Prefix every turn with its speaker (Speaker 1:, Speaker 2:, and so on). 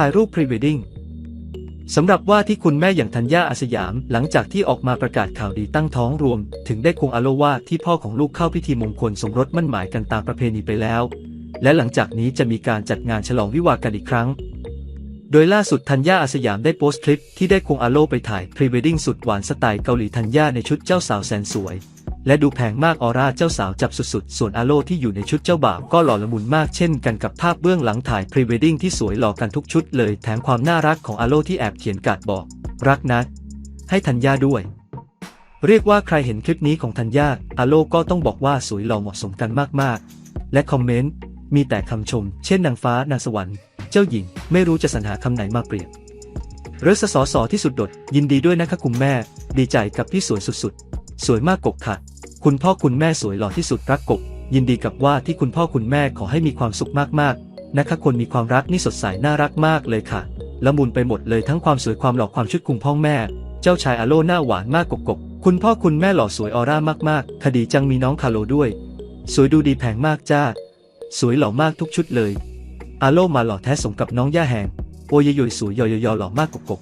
Speaker 1: ถ่ายรูปพรีเวดดิ้งสำหรับว่าที่คุณแม่อย่างธัญญาอาสยาม หลังจากที่ออกมาประกาศข่าวดีตั้งท้องรวม ถึงได้ควงอโลว่าที่พ่อของลูกเข้าพิธีมงคลสมรสมั่นหมายกันตามประเพณีไปแล้ว และหลังจากนี้จะมีการจัดงานฉลองวิวากันอีกครั้ง โดยล่าสุดธัญญาอาสยามได้โพสต์คลิปที่ได้ควงอโลไปถ่ายพรีเวดดิ้งสุดหวานสไตล์เกาหลีธัญญาในชุดเจ้าสาวแสนสวย และดูแพงมากออร่าเจ้าสาวจับสุดๆ ส่วนอาโลที่อยู่ในชุดเจ้าบ่าวก็หล่อละมุนมากเช่นกันกับภาพเบื้องหลังถ่ายพรีเวดดิ้งที่สวยหล่อกันทุกชุดเลยแถมความน่ารักของอาโลที่แอบเขียนการ์ดบอก รักนะให้ธัญญาด้วย เรียกว่าใครเห็นคลิปนี้ของธัญญาอาโลก็ต้องบอกว่าสวยหล่อเหมาะสมกันมากๆ และคอมเมนต์มีแต่คำชม เช่นนางฟ้านางสวรรค์เจ้าหญิงไม่รู้จะสรรหาคำไหนมาเปรียบเรศสอสอที่สุดโดดยินดีด้วยนะคะคุณแม่ ดีใจกับที่สวยสุดๆ สวยมากกบค่ะ คุณพ่อคุณแม่สวยหล่อที่สุดรักกบ ยินดีกับว่าที่คุณพ่อคุณแม่ขอให้มีความสุขมากๆ นะคะคนมีความรักนี่สดใสน่ารักมากเลยค่ะ ละมุนไปหมดเลยทั้งความสวยความหล่อความชุดคุมพ่อแม่ เจ้าชายอโลหน้าหวานมากกบกบคุณพ่อคุณแม่หล่อสวยออร่ามากๆ คดีจังมีน้องคาโลด้วย สวยดูดีแพงมากจ้า สวยหล่อมากทุกชุดเลย อาโลมาหล่อแท้สมกับน้องย่าแหงโอยยยสวยยอยยอหล่อมากกบกบ